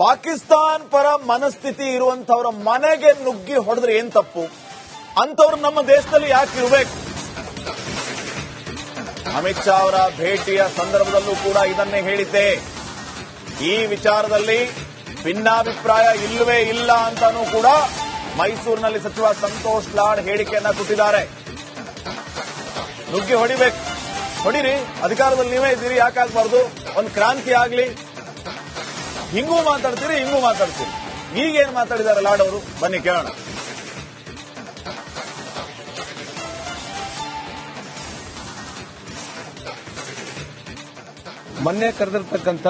ಪಾಕಿಸ್ತಾನ್ ಪರ ಮನಸ್ಥಿತಿ ಇರುವಂತವರ ಮನೆಗೆ ನುಗ್ಗಿ ಹೊಡೆದ್ರೆ ಏನ್ ತಪ್ಪು? ಅಂತವ್ರು ನಮ್ಮ ದೇಶದಲ್ಲಿ ಯಾಕೆ ಇರಬೇಕು? ಅಮಿತ್ ಶಾ ಅವರ ಭೇಟಿಯ ಸಂದರ್ಭದಲ್ಲೂ ಕೂಡ ಇದನ್ನೇ ಹೇಳಿದ್ದೆ. ಈ ವಿಚಾರದಲ್ಲಿ ಭಿನ್ನಾಭಿಪ್ರಾಯ ಇಲ್ಲವೇ ಇಲ್ಲ ಅಂತಾನೂ ಕೂಡ ಮೈಸೂರಿನಲ್ಲಿ ಸಚಿವ ಸಂತೋಷ್ ಲಾಡ್ ಹೇಳಿಕೆಯನ್ನ ಕೊಟ್ಟಿದ್ದಾರೆ. ನುಗ್ಗಿ ಹೊಡಿಬೇಕು. ಹೊಡಿರಿ, ಅಧಿಕಾರದಲ್ಲಿ ನೀವೇ ಇದ್ದೀರಿ ಯಾಕಾಗಬಾರ್ದು ಒಂದು ಕ್ರಾಂತಿ ಆಗ್ಲಿ. ಹಿಂಗೂ ಮಾತಾಡ್ತೀರಿ ಹಿಂಗೂ ಮಾತಾಡ್ತೀರಿ. ಈಗೇನ್ ಮಾತಾಡಿದ್ದಾರೆ ಲಾಡ್ ಅವರು? ಬನ್ನಿ ಕೇಳೋಣ. ಮೊನ್ನೆ ಕರೆದಿರ್ತಕ್ಕಂಥ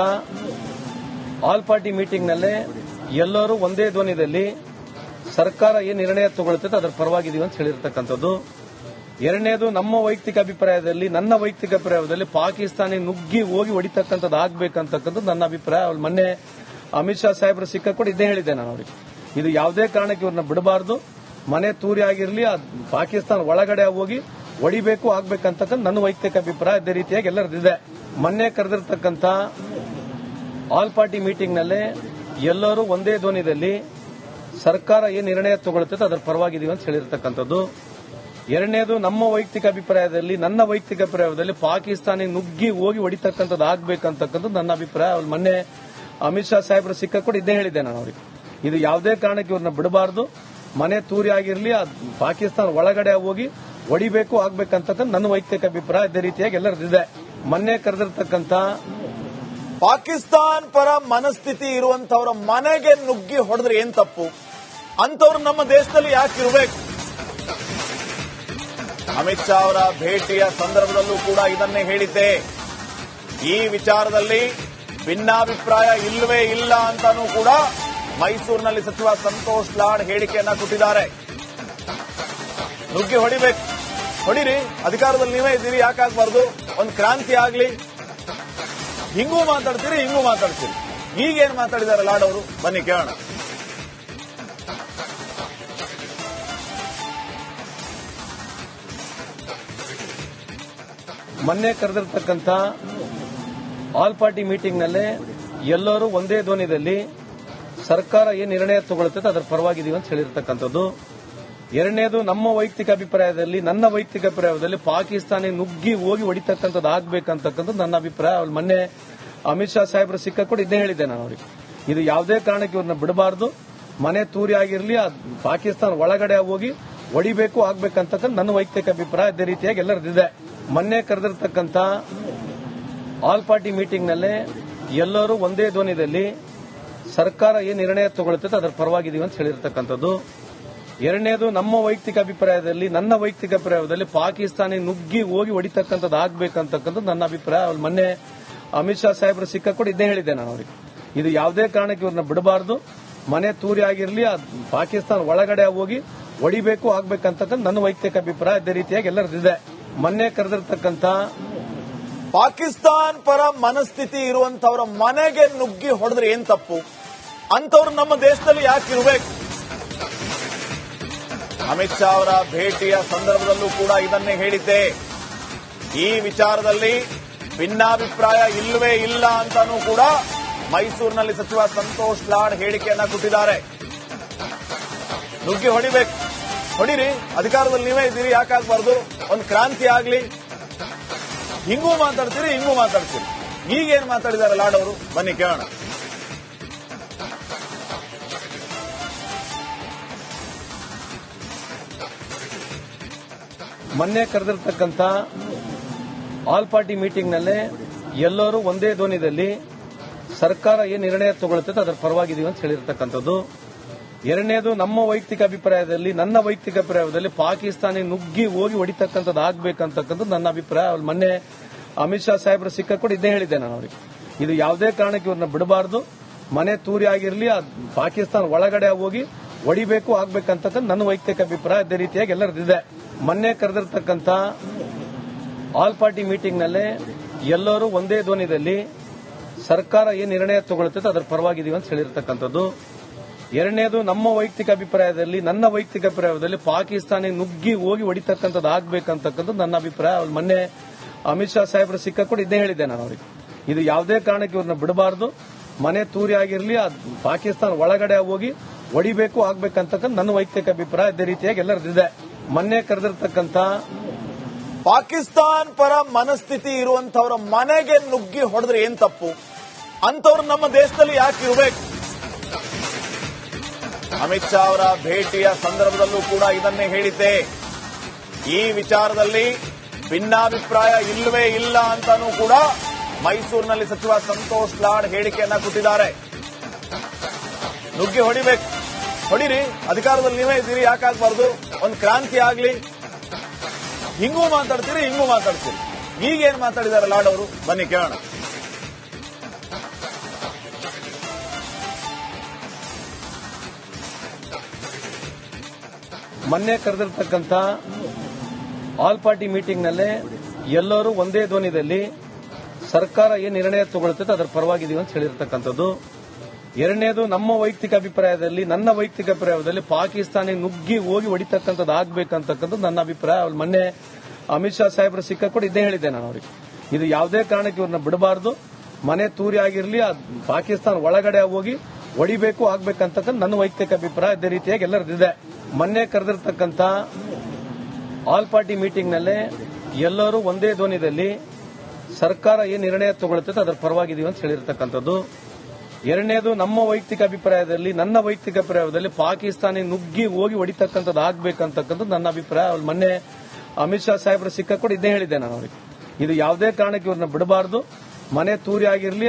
ಆಲ್ ಪಾರ್ಟಿ ಮೀಟಿಂಗ್ ನಲ್ಲೇ ಎಲ್ಲರೂ ಒಂದೇ ಧ್ವನಿಯಲ್ಲಿ ಸರ್ಕಾರ ಏನು ನಿರ್ಣಯ ತಗೊಳ್ತದೆ ಅದರ ಪರವಾಗಿದೀವಿ ಅಂತ ಹೇಳಿರ್ತಕ್ಕಂಥದ್ದು. ಎರಡನೇದು ನಮ್ಮ ವೈಯಕ್ತಿಕ ಅಭಿಪ್ರಾಯದಲ್ಲಿ, ನನ್ನ ವೈಯಕ್ತಿಕ ಅಭಿಪ್ರಾಯದಲ್ಲಿ ಪಾಕಿಸ್ತಾನಿ ನುಗ್ಗಿ ಹೋಗಿ ಹೊಡಿತಕ್ಕಂಥದ್ದು ಆಗ್ಬೇಕಂತಕ್ಕಂಥದ್ದು ನನ್ನ ಅಭಿಪ್ರಾಯ. ಅವ್ರು ಮೊನ್ನೆ ಅಮಿತ್ ಶಾ ಸಾಹೇಬ್ರು ಸಿಕ್ಕ ಕೂಡ ಇದೇ ಹೇಳಿದ್ದೆ ನಾನು ಅವ್ರಿಗೆ. ಇದು ಯಾವುದೇ ಕಾರಣಕ್ಕೆ ಇವ್ರನ್ನ ಬಿಡಬಾರ್ದು. ಮನೆ ತೂರಿ ಆಗಿರಲಿ ಪಾಕಿಸ್ತಾನ ಒಳಗಡೆ ಹೋಗಿ ಹೊಡಿಬೇಕು ಆಗ್ಬೇಕಂತಕ್ಕಂಥ ನನ್ನ ವೈಯಕ್ತಿಕ ಅಭಿಪ್ರಾಯ. ಅದೇ ರೀತಿಯಾಗಿ ಎಲ್ಲರದಿದೆ ಮೊನ್ನೆ ಕರೆದಿರ್ತಕ್ಕಂಥ ಆಲ್ ಪಾರ್ಟಿ ಮೀಟಿಂಗ್ ನಲ್ಲೇ ಎಲ್ಲರೂ ಒಂದೇ ಧ್ವನಿಯಲ್ಲಿ ಸರ್ಕಾರ ಏನು ನಿರ್ಣಯ ತಗೊಳ್ತದೆ ಅದರ ಪರವಾಗಿದೀವಿ ಅಂತ ಹೇಳಿರ್ತಕ್ಕಂಥದ್ದು. ಎರಡನೇದು, ನಮ್ಮ ವೈಯಕ್ತಿಕ ಅಭಿಪ್ರಾಯದಲ್ಲಿ, ನನ್ನ ವೈಯಕ್ತಿಕ ಅಭಿಪ್ರಾಯದಲ್ಲಿ ಪಾಕಿಸ್ತಾನಿ ನುಗ್ಗಿ ಹೋಗಿ ಹೊಡಿತಕ್ಕಂಥದ್ದು ಆಗ್ಬೇಕಂತಕ್ಕಂಥದ್ದು ನನ್ನ ಅಭಿಪ್ರಾಯ. ಅವ್ರು ಮೊನ್ನೆ ಅಮಿತ್ ಶಾ ಸಾಹೇಬ್ರು ಸಿಕ್ಕ ಕೂಡ ಇದೇ ಹೇಳಿದ್ದೆ ನಾನು ಅವ್ರಿಗೆ. ಇದು ಯಾವುದೇ ಕಾರಣಕ್ಕೆ ಇವ್ರನ್ನ ಬಿಡಬಾರ್ದು. ಮನೆ ತೂರಿ ಆಗಿರಲಿ ಪಾಕಿಸ್ತಾನ ಒಳಗಡೆ ಹೋಗಿ ಹೊಡಿಬೇಕು, ಆಗ್ಬೇಕಂತಕ್ಕಂಥ ನನ್ನ ವೈಯಕ್ತಿಕ ಅಭಿಪ್ರಾಯ ಅದೇ ರೀತಿಯಾಗಿ ಎಲ್ಲರದಿದೆ ಮೊನ್ನೆ ಕರೆದಿರ್ತಕ್ಕಂಥ ಪಾಕಿಸ್ತಾನ್ ಪರ ಮನಸ್ಥಿತಿ ಇರುವಂತವರ ಮನೆಗೆ ನುಗ್ಗಿ ಹೊಡೆದ್ರೆ ಏನ್ ತಪ್ಪು? ಅಂತವ್ರು ನಮ್ಮ ದೇಶದಲ್ಲಿ ಯಾಕೆ ಇರಬೇಕು? ಅಮಿತ್ ಶಾ ಅವರ ಭೇಟಿಯ ಸಂದರ್ಭದಲ್ಲೂ ಕೂಡ ಇದನ್ನೇ ಹೇಳಿದ್ದೆ. ಈ ವಿಚಾರದಲ್ಲಿ ಭಿನ್ನಾಭಿಪ್ರಾಯ ಇಲ್ಲವೇ ಇಲ್ಲ ಅಂತಾನೂ ಕೂಡ ಮೈಸೂರಿನಲ್ಲಿ ಸಚಿವ ಸಂತೋಷ್ ಲಾಡ್ ಹೇಳಿಕೆಯನ್ನ ಕೊಟ್ಟಿದ್ದಾರೆ. ನುಗ್ಗಿ ಹೊಡಿಬೇಕು. ಹೊಡಿರಿ, ಅಧಿಕಾರದಲ್ಲಿ ನೀವೇ ಇದ್ದೀರಿ ಯಾಕಾಗಬಾರ್ದು ಒಂದು ಕ್ರಾಂತಿ ಆಗ್ಲಿ. ಹಿಂಗೂ ಮಾತಾಡ್ತೀರಿ ಹಿಂಗೂ ಮಾತಾಡ್ತೀರಿ. ಈಗೇನು ಮಾತಾಡಿದ್ದಾರೆ ಲಾಡ್ ಅವರು? ಬನ್ನಿ ಕೇಳೋಣ. ಮೊನ್ನೆ ಕರೆದಿರ್ತಕ್ಕಂಥ ಆಲ್ ಪಾರ್ಟಿ ಮೀಟಿಂಗ್ ನಲ್ಲೇ ಎಲ್ಲರೂ ಒಂದೇ ಧ್ವನಿಯಲ್ಲಿ ಸರ್ಕಾರ ಏನು ನಿರ್ಣಯ ತಗೊಳ್ತದೆ ಅದರ ಪರವಾಗಿದೀವಿ ಅಂತ ಹೇಳಿರ್ತಕ್ಕಂಥದ್ದು. ಎರಡನೇದು, ನಮ್ಮ ವೈಯಕ್ತಿಕ ಅಭಿಪ್ರಾಯದಲ್ಲಿ, ನನ್ನ ವೈಯಕ್ತಿಕ ಅಭಿಪ್ರಾಯದಲ್ಲಿ ಪಾಕಿಸ್ತಾನಿ ನುಗ್ಗಿ ಹೋಗಿ ಹೊಡಿತಕ್ಕಂಥದ್ದು ಆಗ್ಬೇಕಂತಕ್ಕಂಥದ್ದು ನನ್ನ ಅಭಿಪ್ರಾಯ. ಅವ್ರು ಮೊನ್ನೆ ಅಮಿತ್ ಶಾ ಸಾಹೇಬ್ರು ಸಿಕ್ಕ ಕೂಡ ಇದನ್ನೇ ಹೇಳಿದ್ದೆ ನಾನು ಅವರಿಗೆ. ಇದು ಯಾವುದೇ ಕಾರಣಕ್ಕೆ ಇವ್ರನ್ನ ಬಿಡಬಾರ್ದು. ಮನೆ ತೂರಿ ಆಗಿರಲಿ ಪಾಕಿಸ್ತಾನ ಒಳಗಡೆ ಹೋಗಿ ಹೊಡಿಬೇಕು ಆಗ್ಬೇಕಂತಕ್ಕಂಥ ನನ್ನ ವೈಯಕ್ತಿಕ ಅಭಿಪ್ರಾಯ. ಅದೇ ರೀತಿಯಾಗಿ ಎಲ್ಲರದಿದೆ ಮೊನ್ನೆ ಕರೆದಿರ್ತಕ್ಕಂಥ ಆಲ್ ಪಾರ್ಟಿ ಮೀಟಿಂಗ್ನಲ್ಲೇ ಎಲ್ಲರೂ ಒಂದೇ ಧ್ವನಿಯಲ್ಲಿ ಸರ್ಕಾರ ಏನು ನಿರ್ಣಯ ತಗೊಳ್ತದೆ ಅದರ ಪರವಾಗಿದೀವಿ ಅಂತ ಹೇಳಿರ್ತಕ್ಕಂಥದ್ದು. ಎರಡನೇದು, ನಮ್ಮ ವೈಯಕ್ತಿಕ ಅಭಿಪ್ರಾಯದಲ್ಲಿ, ನನ್ನ ವೈಯಕ್ತಿಕ ಅಭಿಪ್ರಾಯದಲ್ಲಿ ಪಾಕಿಸ್ತಾನಿ ನುಗ್ಗಿ ಹೋಗಿ ಹೊಡಿತಕ್ಕಂಥದ್ದು ಆಗ್ಬೇಕಂತಕ್ಕಂಥದ್ದು ನನ್ನ ಅಭಿಪ್ರಾಯ. ಅವ್ರು ಮೊನ್ನೆ ಅಮಿತ್ ಶಾ ಸಾಹೇಬ್ರು ಸಿಕ್ಕ ಕೂಡ ಇದೇ ಹೇಳಿದ್ದೆ ನಾನು ಅವ್ರಿಗೆ. ಇದು ಯಾವುದೇ ಕಾರಣಕ್ಕೆ ಇವ್ರನ್ನ ಬಿಡಬಾರ್ದು. ಮನೆ ತೂರಿ ಆಗಿರಲಿ ಪಾಕಿಸ್ತಾನ ಒಳಗಡೆ ಹೋಗಿ ಹೊಡಿಬೇಕು ಆಗ್ಬೇಕಂತಕ್ಕಂಥ ನನ್ನ ವೈಯಕ್ತಿಕ ಅಭಿಪ್ರಾಯ. ಅದೇ ರೀತಿಯಾಗಿ ಎಲ್ಲರದಿದೆ ಮೊನ್ನೆ ಕರೆದಿರ್ತಕ್ಕಂಥ ಪಾಕಿಸ್ತಾನ್ ಪರ ಮನಸ್ಥಿತಿ ಇರುವಂತವರ ಮನೆಗೆ ನುಗ್ಗಿ ಹೊಡೆದ್ರೆ ಏನ್ ತಪ್ಪು? ಅಂತವ್ರು ನಮ್ಮ ದೇಶದಲ್ಲಿ ಯಾಕೆ ಇರಬೇಕು? ಅಮಿತ್ ಶಾ ಅವರ ಭೇಟಿಯ ಸಂದರ್ಭದಲ್ಲೂ ಕೂಡ ಇದನ್ನೇ ಹೇಳಿದ್ದೆ. ಈ ವಿಚಾರದಲ್ಲಿ ಭಿನ್ನಾಭಿಪ್ರಾಯ ಇಲ್ಲವೇ ಇಲ್ಲ ಅಂತಾನೂ ಕೂಡ ಮೈಸೂರಿನಲ್ಲಿ ಸಚಿವ ಸಂತೋಷ್ ಲಾಡ್ ಹೇಳಿಕೆಯನ್ನ ಕೊಟ್ಟಿದ್ದಾರೆ. ನುಗ್ಗಿ ಹೊಡಿಬೇಕು. ಹೊಡಿರಿ, ಅಧಿಕಾರದಲ್ಲಿ ನೀವೇ ಇದ್ದೀರಿ ಯಾಕಾಗಬಾರ್ದು ಒಂದು ಕ್ರಾಂತಿ ಆಗ್ಲಿ. ಹಿಂಗೂ ಮಾತಾಡ್ತೀರಿ ಹಿಂಗೂ ಮಾತಾಡ್ತೀರಿ. ಈಗೇನ್ ಮಾತಾಡಿದ್ದಾರೆ ಲಾಡ್ ಅವರು? ಬನ್ನಿ ಕೇಳೋಣ. ಮೊನ್ನೆ ಕರೆದಿರ್ತಕ್ಕಂಥ ಆಲ್ ಪಾರ್ಟಿ ಮೀಟಿಂಗ್ ನಲ್ಲೇ ಎಲ್ಲರೂ ಒಂದೇ ಧ್ವನಿಯಲ್ಲಿ ಸರ್ಕಾರ ಏನು ನಿರ್ಣಯ ತಗೊಳ್ತದೆ ಅದರ ಪರವಾಗಿದೀವಿ ಅಂತ ಹೇಳಿರ್ತಕ್ಕಂಥದ್ದು. ಎರಡನೇದು, ನಮ್ಮ ವೈಯಕ್ತಿಕ ಅಭಿಪ್ರಾಯದಲ್ಲಿ, ನನ್ನ ವೈಯಕ್ತಿಕ ಅಭಿಪ್ರಾಯದಲ್ಲಿ ಪಾಕಿಸ್ತಾನಿ ನುಗ್ಗಿ ಹೋಗಿ ಹೊಡಿತಕ್ಕಂಥದ್ದು ಆಗ್ಬೇಕಂತಕ್ಕಂಥದ್ದು ನನ್ನ ಅಭಿಪ್ರಾಯ. ಅವ್ರು ಮೊನ್ನೆ ಅಮಿತ್ ಶಾ ಸಾಹೇಬ್ರು ಸಿಕ್ಕ ಕೂಡ ಇದೇ ಹೇಳಿದ್ದೆ ನಾನು ಅವ್ರಿಗೆ. ಇದು ಯಾವುದೇ ಕಾರಣಕ್ಕೆ ಇವ್ರನ್ನ ಬಿಡಬಾರ್ದು. ಮನೆ ತೂರಿ ಆಗಿರಲಿ ಪಾಕಿಸ್ತಾನ ಒಳಗಡೆ ಹೋಗಿ ಹೊಡಿಬೇಕು ಆಗ್ಬೇಕಂತಕ್ಕಂಥ ನನ್ನ ವೈಯಕ್ತಿಕ ಅಭಿಪ್ರಾಯ. ಅದೇ ರೀತಿಯಾಗಿ ಎಲ್ಲರದಿದೆ ಮೊನ್ನೆ ಕರೆದಿರ್ತಕ್ಕಂಥ ಆಲ್ ಪಾರ್ಟಿ ಮೀಟಿಂಗ್ ನಲ್ಲೇ ಎಲ್ಲರೂ ಒಂದೇ ಧ್ವನಿಯಲ್ಲಿ ಸರ್ಕಾರ ಏನು ನಿರ್ಣಯ ತಗೊಳ್ತದೆ ಅದರ ಪರವಾಗಿದೀವಿ ಅಂತ ಹೇಳಿರ್ತಕ್ಕಂಥದ್ದು. ಎರಡನೇದು ನಮ್ಮ ವೈಯಕ್ತಿಕ ಅಭಿಪ್ರಾಯದಲ್ಲಿ, ನನ್ನ ವೈಯಕ್ತಿಕ ಅಭಿಪ್ರಾಯದಲ್ಲಿ ಪಾಕಿಸ್ತಾನಿ ನುಗ್ಗಿ ಹೋಗಿ ಹೊಡಿತಕ್ಕಂಥದ್ದು ಆಗ್ಬೇಕಂತಕ್ಕಂಥದ್ದು ನನ್ನ ಅಭಿಪ್ರಾಯ. ಮೊನ್ನೆ ಅಮಿತ್ ಶಾ ಸಾಹೇಬ್ರು ಸಿಕ್ಕ ಕೂಡ ಇದೇ ಹೇಳಿದ್ದೆ ನಾನು ಅವರಿಗೆ. ಇದು ಯಾವುದೇ ಕಾರಣಕ್ಕೆ ಇವ್ರನ್ನ ಬಿಡಬಾರ್ದು. ಮನೆ ತೂರಿ ಆಗಿರಲಿ ಪಾಕಿಸ್ತಾನ ಒಳಗಡೆ ಹೋಗಿ ಹೊಡಿಬೇಕು ಆಗ್ಬೇಕಂತಕ್ಕಂಥ ನನ್ನ ವೈಯಕ್ತಿಕ ಅಭಿಪ್ರಾಯ. ಅದೇ ರೀತಿಯಾಗಿ ಎಲ್ಲರದಿದೆ ಮೊನ್ನೆ ಕರೆದಿರ್ತಕ್ಕಂಥ ಪಾಕಿಸ್ತಾನ್ ಪರ ಮನಸ್ಥಿತಿ ಇರುವಂತವರ ಮನೆಗೆ ನುಗ್ಗಿ ಹೊಡೆದ್ರೆ ಏನ್ ತಪ್ಪು? ಅಂತವ್ರು ನಮ್ಮ ದೇಶದಲ್ಲಿ ಯಾಕೆ ಇರಬೇಕು? ಅಮಿತ್ ಶಾ ಅವರ ಭೇಟಿಯ ಸಂದರ್ಭದಲ್ಲೂ ಕೂಡ ಇದನ್ನೇ ಹೇಳಿದ್ದೆ. ಈ ವಿಚಾರದಲ್ಲಿ ಭಿನ್ನಾಭಿಪ್ರಾಯ ಇಲ್ಲವೇ ಇಲ್ಲ ಅಂತಾನೂ ಕೂಡ ಮೈಸೂರಿನಲ್ಲಿ ಸಚಿವ ಸಂತೋಷ್ ಲಾಡ್ ಹೇಳಿಕೆಯನ್ನ ಕೊಟ್ಟಿದ್ದಾರೆ. ನುಗ್ಗಿ ಹೊಡಿಬೇಕು. ಹೊಡಿರಿ, ಅಧಿಕಾರದಲ್ಲಿ ನೀವೇ ಇದ್ದೀರಿ ಯಾಕಾಗಬಾರ್ದು ಒಂದು ಕ್ರಾಂತಿ ಆಗ್ಲಿ. ಹಿಂಗೂ ಮಾತಾಡ್ತೀರಿ ಹಿಂಗೂ ಮಾತಾಡ್ತೀರಿ. ಈಗೇನು ಮಾತಾಡಿದ್ದಾರೆ ಲಾಡ್ ಅವರು? ಬನ್ನಿ ಕೇಳೋಣ. ಮೊನ್ನೆ ಕರೆದಿರ್ತಕ್ಕಂಥ ಆಲ್ ಪಾರ್ಟಿ ಮೀಟಿಂಗ್ನಲ್ಲೇ ಎಲ್ಲರೂ ಒಂದೇ ಧ್ವನಿಯಲ್ಲಿ ಸರ್ಕಾರ ಏನ್ ನಿರ್ಣಯ ತಗೊಳ್ತದೆ ಅದರ ಪರವಾಗಿದೀವಿ ಅಂತ ಹೇಳಿರ್ತಕ್ಕಂಥದ್ದು. ಎರಡನೇದು, ನಮ್ಮ ವೈಯಕ್ತಿಕ ಅಭಿಪ್ರಾಯದಲ್ಲಿ, ನನ್ನ ವೈಯಕ್ತಿಕ ಅಭಿಪ್ರಾಯದಲ್ಲಿ ಪಾಕಿಸ್ತಾನ ನುಗ್ಗಿ ಹೋಗಿ ಹೊಡಿತಕ್ಕಂಥದ್ದು ಆಗ್ಬೇಕಂತಕ್ಕಂಥದ್ದು ನನ್ನ ಅಭಿಪ್ರಾಯ. ಅವ್ರು ಮೊನ್ನೆ ಅಮಿತ್ ಶಾ ಸಾಹೇಬರು ಸಿಕ್ಕ ಕೂಡ ಇದೇ ಹೇಳಿದ್ದೆ ನಾನು ಅವ್ರಿಗೆ. ಇದು ಯಾವುದೇ ಕಾರಣಕ್ಕೆ ಇವ್ರನ್ನ ಬಿಡಬಾರ್ದು. ಮನೆ ತೂರಿ ಆಗಿರಲಿ ಪಾಕಿಸ್ತಾನ ಒಳಗಡೆ ಹೋಗಿ ಹೊಡಿಬೇಕು, ಆಗ್ಬೇಕಂತಕ್ಕಂಥ ನನ್ನ ವೈಯಕ್ತಿಕ ಅಭಿಪ್ರಾಯ ಅದೇ ರೀತಿಯಾಗಿ ಎಲ್ಲರದಿದೆ ಮೊನ್ನೆ ಕರೆದಿರ್ತಕ್ಕಂಥ ಆಲ್ ಪಾರ್ಟಿ ಮೀಟಿಂಗ್ನಲ್ಲೇ ಎಲ್ಲರೂ ಒಂದೇ ಧ್ವನಿಯಲ್ಲಿ ಸರ್ಕಾರ ಏನು ನಿರ್ಣಯ ತಗೊಳ್ತದೆ ಅದರ ಪರವಾಗಿದೀವಿ ಅಂತ ಹೇಳಿರ್ತಕ್ಕಂಥದ್ದು. ಎರಡನೇದು, ನಮ್ಮ ವೈಯಕ್ತಿಕ ಅಭಿಪ್ರಾಯದಲ್ಲಿ, ನನ್ನ ವೈಯಕ್ತಿಕ ಅಭಿಪ್ರಾಯದಲ್ಲಿ ಪಾಕಿಸ್ತಾನಿ ನುಗ್ಗಿ ಹೋಗಿ ಹೊಡಿತಕ್ಕಂಥದ್ದು ಆಗ್ಬೇಕಂತಕ್ಕಂಥದ್ದು ನನ್ನ ಅಭಿಪ್ರಾಯ. ಅವ್ರು ಮೊನ್ನೆ ಅಮಿತ್ ಶಾ ಸಾಹೇಬರು ಸಿಕ್ಕ ಕೂಡ ಇದನ್ನೇ ಹೇಳಿದ್ದೆ ನಾನು ಅವರಿಗೆ. ಇದು ಯಾವುದೇ ಕಾರಣಕ್ಕೆ ಇವ್ರನ್ನ ಬಿಡಬಾರ್ದು. ಮನೆ ತೂರಿ ಆಗಿರಲಿ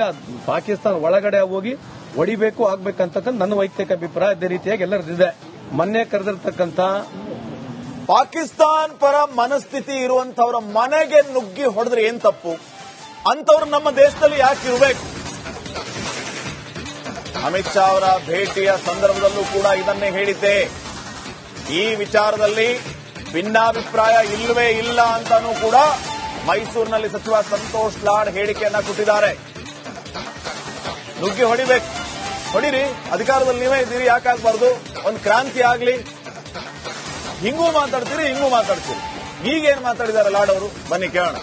ಪಾಕಿಸ್ತಾನ ಒಳಗಡೆ ಹೋಗಿ ಹೊಡಿಬೇಕು, ಆಗ್ಬೇಕಂತಕ್ಕಂಥ ನನ್ನ ವೈಯಕ್ತಿಕ ಅಭಿಪ್ರಾಯ ಅದೇ ರೀತಿಯಾಗಿ ಎಲ್ಲರದಿದೆ ಮೊನ್ನೆ ಕರೆದಿರ್ತಕ್ಕಂಥ ಪಾಕಿಸ್ತಾನ್ ಪರ ಮನಸ್ಥಿತಿ ಇರುವಂತವರ ಮನೆಗೆ ನುಗ್ಗಿ ಹೊಡೆದ್ರೆ ಏನ್ ತಪ್ಪು? ಅಂತವ್ರು ನಮ್ಮ ದೇಶದಲ್ಲಿ ಯಾಕೆ ಇರಬೇಕು? ಅಮಿತ್ ಶಾ ಅವರ ಭೇಟಿಯ ಸಂದರ್ಭದಲ್ಲೂ ಕೂಡ ಇದನ್ನೇ ಹೇಳಿದ್ದೆ. ಈ ವಿಚಾರದಲ್ಲಿ ಭಿನ್ನಾಭಿಪ್ರಾಯ ಇಲ್ಲವೇ ಇಲ್ಲ ಅಂತಾನೂ ಕೂಡ ಮೈಸೂರಿನಲ್ಲಿ ಸಚಿವ ಸಂತೋಷ್ ಲಾಡ್ ಹೇಳಿಕೆಯನ್ನ ಕೊಟ್ಟಿದ್ದಾರೆ. ನುಗ್ಗಿ ಹೊಡಿಬೇಕು. ಹೊಡಿರಿ, ಅಧಿಕಾರದಲ್ಲಿ ನೀವೇ ಇದ್ದೀರಿ ಯಾಕಾಗಬಾರ್ದು ಒಂದು ಕ್ರಾಂತಿ ಆಗ್ಲಿ. ಹಿಂಗೂ ಮಾತಾಡ್ತೀರಿ ಹಿಂಗೂ ಮಾತಾಡ್ತೀರಿ. ಈಗೇನ್ ಮಾತಾಡಿದ್ದಾರೆ ಲಾಡ್ ಅವರು? ಬನ್ನಿ ಕೇಳೋಣ.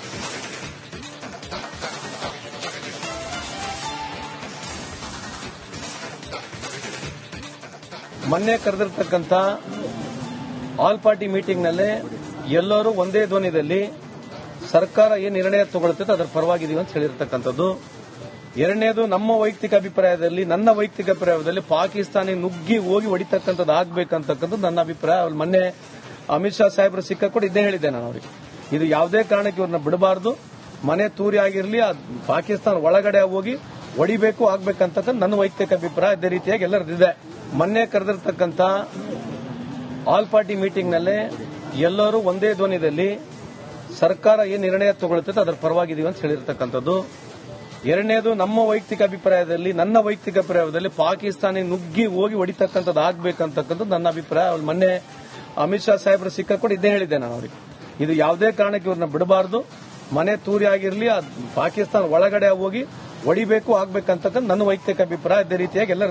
ಮೊನ್ನೆ ಕರೆದಿರ್ತಕ್ಕಂಥ ಆಲ್ ಪಾರ್ಟಿ ಮೀಟಿಂಗ್ನಲ್ಲೇ ಎಲ್ಲರೂ ಒಂದೇ ಧ್ವನಿಯಲ್ಲಿ ಸರ್ಕಾರ ಏನ್ ನಿರ್ಣಯ ತಗೊಳ್ತೈತೆ ಅದರ ಪರವಾಗಿದೀವಿ ಅಂತ ಹೇಳಿರ್ತಕ್ಕಂಥದ್ದು. ಎರಡನೇದು, ನಮ್ಮ ವೈಯಕ್ತಿಕ ಅಭಿಪ್ರಾಯದಲ್ಲಿ, ನನ್ನ ವೈಯಕ್ತಿಕ ಅಭಿಪ್ರಾಯದಲ್ಲಿ ಪಾಕಿಸ್ತಾನ ನುಗ್ಗಿ ಹೋಗಿ ಹೊಡಿತಕ್ಕಂಥದ್ದು ಆಗ್ಬೇಕಂತಕ್ಕಂಥದ್ದು ನನ್ನ ಅಭಿಪ್ರಾಯ. ಮೊನ್ನೆ ಅಮಿತ್ ಶಾ ಸಾಹೇಬರು ಸಿಕ್ಕ ಕೂಡ ಇದೇ ಹೇಳಿದ್ದೆ ನಾನು ಅವರಿಗೆ. ಇದು ಯಾವುದೇ ಕಾರಣಕ್ಕೆ ಇವ್ರನ್ನ ಬಿಡಬಾರ್ದು. ಮನೆ ತೂರಿ ಆಗಿರಲಿ ಪಾಕಿಸ್ತಾನ ಒಳಗಡೆ ಹೋಗಿ ಹೊಡಿಬೇಕು, ಆಗ್ಬೇಕಂತಕ್ಕಂಥ ನನ್ನ ವೈಯಕ್ತಿಕ ಅಭಿಪ್ರಾಯ ಅದೇ ರೀತಿಯಾಗಿ ಎಲ್ಲರದಿದೆ ಮೊನ್ನೆ ಕರೆದಿರ್ತಕ್ಕಂಥ ಆಲ್ ಪಾರ್ಟಿ ಮೀಟಿಂಗ್ನಲ್ಲೇ ಎಲ್ಲರೂ ಒಂದೇ ಧ್ವನಿಯಲ್ಲಿ ಸರ್ಕಾರ ಏನ್ ನಿರ್ಣಯ ತಗೊಳ್ತೈತೆ, ಅದರ ಪರವಾಗಿದೀವಿ ಅಂತ ಹೇಳಿರ್ತಕ್ಕಂಥದ್ದು. ಎರಡನೇದು, ನಮ್ಮ ವೈಯಕ್ತಿಕ ಅಭಿಪ್ರಾಯದಲ್ಲಿ, ನನ್ನ ವೈಯಕ್ತಿಕ ಅಭಿಪ್ರಾಯದಲ್ಲಿ ಪಾಕಿಸ್ತಾನ ನುಗ್ಗಿ ಹೋಗಿ ಹೊಡಿತಕ್ಕಂಥದ್ದು ಆಗ್ಬೇಕಂತಕ್ಕಂಥದ್ದು ನನ್ನ ಅಭಿಪ್ರಾಯ. ಮೊನ್ನೆ ಅಮಿತ್ ಶಾ ಸಾಹೇಬರು ಸಿಕ್ಕ ಕೂಡ ಇದೇ ಹೇಳಿದ್ದೆ ನಾನು ಅವರಿಗೆ. ಇದು ಯಾವುದೇ ಕಾರಣಕ್ಕೆ ಇವ್ರನ್ನ ಬಿಡಬಾರ್ದು. ಮನೆ ತೂರಿ ಆಗಿರಲಿ ಪಾಕಿಸ್ತಾನ ಒಳಗಡೆ ಹೋಗಿ ಹೊಡಿಬೇಕು ಆಗ್ಬೇಕಂತಕ್ಕಂಥ ನನ್ನ ವೈಯಕ್ತಿಕ ಅಭಿಪ್ರಾಯ. ಅದೇ ರೀತಿಯಾಗಿ ಎಲ್ಲರ